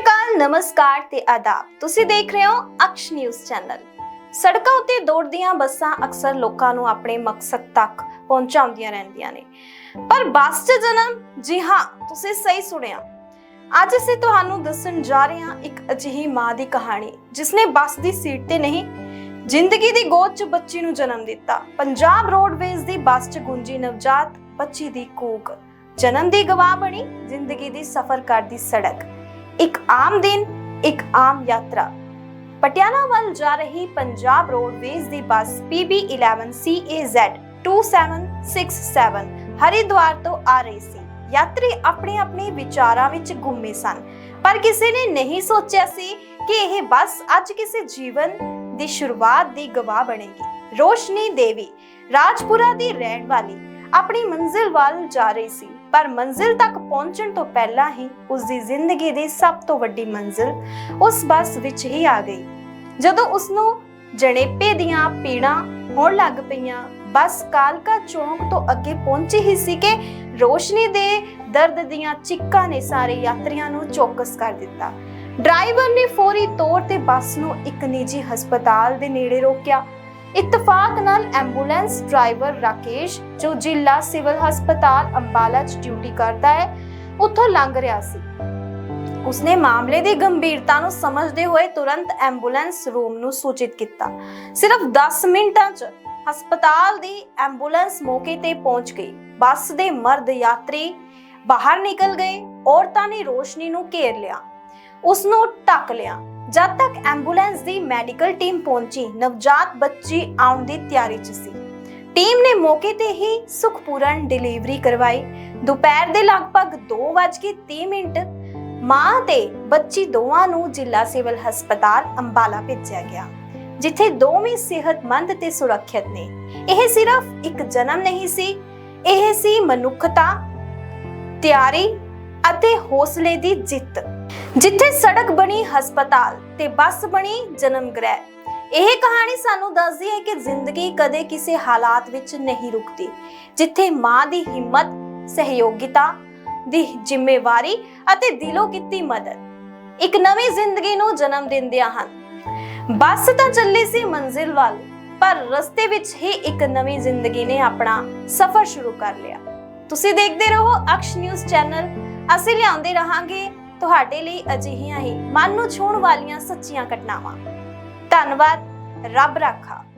ਸ਼੍ਰੀ ਅਕਾਲ, ਨਮਸਕਾਰ ਤੇ ਆਦਾਬ। ਤੁਸੀਂ ਦੇਖ ਰਹੇ ਹੋ ਅਕਸ਼ ਨਿਊਜ਼ ਚੈਨਲ। ਸੜਕਾਂ ਉੱਤੇ ਦੌੜਦੀਆਂ ਬੱਸਾਂ ਅਕਸਰ ਲੋਕਾਂ ਨੂੰ ਆਪਣੇ ਮਕਸਦ ਤੱਕ ਪਹੁੰਚਾਉਂਦੀਆਂ ਰਹਿੰਦੀਆਂ ਨੇ। ਪਰ ਬੱਸ 'ਚ ਜਨਮ? ਜੀ ਹਾਂ, ਤੁਸੀਂ ਸਹੀ ਸੁਣਿਆ। ਅੱਜ ਅਸੀਂ ਤੁਹਾਨੂੰ ਦੱਸਣ ਜਾ ਰਹੇ ਹਾਂ ਇੱਕ ਅਜਿਹੀ ਮਾਂ ਦੀ ਕਹਾਣੀ, ਜਿਸਨੇ ਬੱਸ ਦੀ ਸੀਟ ਤੇ ਨਹੀਂ, ਜ਼ਿੰਦਗੀ ਦੀ ਗੋਦ 'ਚ ਬੱਚੀ ਨੂੰ ਜਨਮ ਦਿੱਤਾ। ਪੰਜਾਬ ਰੋਡਵੇਜ਼ ਦੀ ਬੱਸ 'ਚ ਗੁੰਜੀ ਨਵਜਾਤ ਬੱਚੀ ਦੀ ਕੂਕ। ਜਨਮ ਦੀ ਗਵਾਹ ਬਣੀ, ਜ਼ਿੰਦਗੀ ਦੀ ਸਫ਼ਰ ਕਰਦੀ ਸੜਕ। ਇੱਕ ਆਮ ਦਿਨ, ਇੱਕ ਆਮ ਯਾਤਰਾ। ਪਟਿਆਲਾ ਵੱਲ ਜਾ ਰਹੀ ਪੰਜਾਬ ਰੋਡਵੇਜ਼ ਦੀ ਬੱਸ PB11 2767 ਹਰਿਦੁਆਰ ਤੋਂ ਆ ਰਹੀ ਸੀ। ਯਾਤਰੀ ਆਪਣੇ ਆਪਣੇ ਵਿਚਾਰਾਂ ਵਿੱਚ ਗੁੰਮੇ ਸਨ। ਪਰ ਕਿਸੇ ਨੇ ਨਹੀਂ ਸੋਚਿਆ ਸੀ ਕਿ ਇਹ ਬੱਸ ਅੱਜ ਕਿਸੇ ਜੀਵਨ ਦੀ ਸ਼ੁਰੂਆਤ ਦੀ ਗਵਾਹ ਬਣੇਗੀ। ਰੋਸ਼ਨੀ ਦੇਵੀ, ਰਾਜਪੁਰਾ ਦੀ ਰਹਿਣ ਵਾਲੀ, ਆਪਣੀ ਮੰਜ਼ਿਲ ਵੱਲ ਜਾ ਰਹੀ ਸੀ। ਪਰ ਮੰਜ਼ਿਲ ਤੱਕ ਪਹੁੰਚਣ ਤੋਂ ਪਹਿਲਾਂ ਹੀ ਉਸ ਦੀ ਜ਼ਿੰਦਗੀ ਦੀ ਸਭ ਤੋਂ ਵੱਡੀ ਮੰਜ਼ਿਲ ਉਸ ਬੱਸ ਵਿੱਚ ਹੀ ਆ ਗਈ। ਜਦੋਂ ਉਸ ਨੂੰ ਜਣੇਪੇ ਦੀਆਂ ਪੀੜਾਂ ਹੋਣ ਲੱਗ ਪਈਆਂ, ਬੱਸ ਕਾਲਕਾ ਚੌਂਕ ਤੋਂ ਅੱਗੇ ਪਹੁੰਚੀ ਹੀ ਸੀ ਕਿ ਰੋਸ਼ਨੀ ਦੇ ਦਰਦ ਦੀਆਂ ਚਿੱਕਾਂ ਨੇ ਸਾਰੇ ਯਾਤਰੀਆਂ ਨੂੰ ਚੌਕਸ ਕਰ ਦਿੱਤਾ। ਡਰਾਈਵਰ ਨੇ ਫੌਰੀ ਤੌਰ ਤੇ ਬੱਸ ਨੂੰ ਇੱਕ ਨਿੱਜੀ ਹਸਪਤਾਲ ਦੇ ਨੇੜੇ ਰੋਕਿਆ। ਇਤਫਾਕ ਨਾਲ ਐਂਬੂਲੈਂਸ ਡਰਾਈਵਰ ਰਾਕੇਸ਼, ਜੋ ਜ਼ਿਲ੍ਹਾ ਸਿਵਲ ਹਸਪਤਾਲ ਅੰਬਾਲਾ 'ਚ ਡਿਊਟੀ ਕਰਦਾ ਹੈ, ਉੱਥੋਂ ਲੰਘ ਰਿਹਾ ਸੀ। ਉਸਨੇ ਮਾਮਲੇ ਦੀ ਗੰਭੀਰਤਾ ਨੂੰ ਸਮਝਦੇ ਹੋਏ ਤੁਰੰਤ ਐਂਬੂਲੈਂਸ ਰੂਮ ਨੂੰ ਸੂਚਿਤ ਕੀਤਾ। ਸਿਰਫ 10 ਮਿੰਟਾਂ 'ਚ ਹਸਪਤਾਲ ਦੀ ਐਂਬੂਲੈਂਸ ਮੌਕੇ ਤੇ ਪਹੁੰਚ ਗਈ। ਬੱਸ ਦੇ ਮਰਦ ਯਾਤਰੀ ਬਾਹਰ ਨਿਕਲ ਗਏ, ਔਰਤਾਂ ਨੇ ਰੋਸ਼ਨੀ ਨੂੰ ਘੇਰ ਲਿਆ। ਉਸ ਨੂੰ ਢੱਕ ਲਿਆ। ਜਦ ਤੱਕ ਐਂਬੂਲੈਂਸ ਦੀ ਮੈਡੀਕਲ ਟੀਮ ਪਹੁੰਚੀ, ਨਵਜਾਤ ਬੱਚੀ ਆਉਣ ਦੀ ਤਿਆਰੀ 'ਚ ਸੀ। ਟੀਮ ਨੇ ਮੌਕੇ ਤੇ ਹੀ ਸੁਖਪੂਰਨ ਡਿਲੀਵਰੀ ਕਰਵਾਈ। ਦੁਪਹਿਰ ਦੇ ਲਗਭਗ 2:30 ਮਿੰਟ ਮਾਂ ਤੇ ਬੱਚੀ ਦੋਵਾਂ ਨੂੰ ਜ਼ਿਲ੍ਹਾ ਸਿਵਲ ਹਸਪਤਾਲ ਅੰਬਾਲਾ ਭੇਜਿਆ ਗਿਆ, ਜਿੱਥੇ ਦੋਵੇਂ ਸਿਹਤਮੰਦ ਤੇ ਸੁਰੱਖਿਅਤ ਨੇ। ਇਹ ਸਿਰਫ ਇੱਕ ਜਨਮ ਨਹੀਂ ਸੀ, ਇਹ ਸੀ ਮਨੁੱਖਤਾ, ਤਿਆਰੀ ਅਤੇ ਹੌਸਲੇ ਦੀ ਜਿੱਤ। ਜਿੱਥੇ ਸੜਕ ਬਣੀ ਹਸਪਤਾਲ ਤੇ ਬੱਸ ਬਣੀ ਜਨਮ ਗ੍ਰਹਿ। ਇਹ ਕਹਾਣੀ ਸਾਨੂੰ ਦੱਸਦੀ ਹੈ ਕਿ ਜ਼ਿੰਦਗੀ ਕਦੇ ਕਿਸੇ ਹਾਲਾਤ ਵਿੱਚ ਨਹੀਂ ਰੁਕਦੀ, ਜਿੱਥੇ ਮਾਂ ਦੀ ਹਿੰਮਤ, ਸਹਿਯੋਗਿਤਾ ਦੀ ਜ਼ਿੰਮੇਵਾਰੀ ਅਤੇ ਦਿਲੋਂ ਕੀਤੀ ਮਦਦ ਇੱਕ ਨਵੀਂ ਜ਼ਿੰਦਗੀ ਨੂੰ ਜਨਮ ਦਿੰਦਿਆਂ ਹਨ। ਬੱਸ ਤਾਂ ਚੱਲੀ ਸੀ ਮੰਜ਼ਿਲ ਵੱਲ, ਪਰ ਰਸਤੇ ਵਿੱਚ ਹੀ ਇੱਕ ਨਵੀਂ ਜ਼ਿੰਦਗੀ ਨੇ ਆਪਣਾ ਸਫ਼ਰ ਸ਼ੁਰੂ ਕਰ ਲਿਆ। ਤੁਸੀਂ ਦੇਖਦੇ ਰਹੋ ਅਕਸ਼ ਨਿਊਜ਼ ਚੈਨਲ। ਅਸੀਂ ਲਿਆਉਂਦੇ ਰਹਾਂਗੇ ਤੁਹਾਡੇ ਲਈ ਅਜਿਹੀਆਂ ਹੀ ਮਨ ਨੂੰ ਛੂਹਣ ਵਾਲੀਆਂ ਸੱਚੀਆਂ ਘਟਨਾਵਾਂ। ਧੰਨਵਾਦ ਰੱਬ ਰਾਖਾ।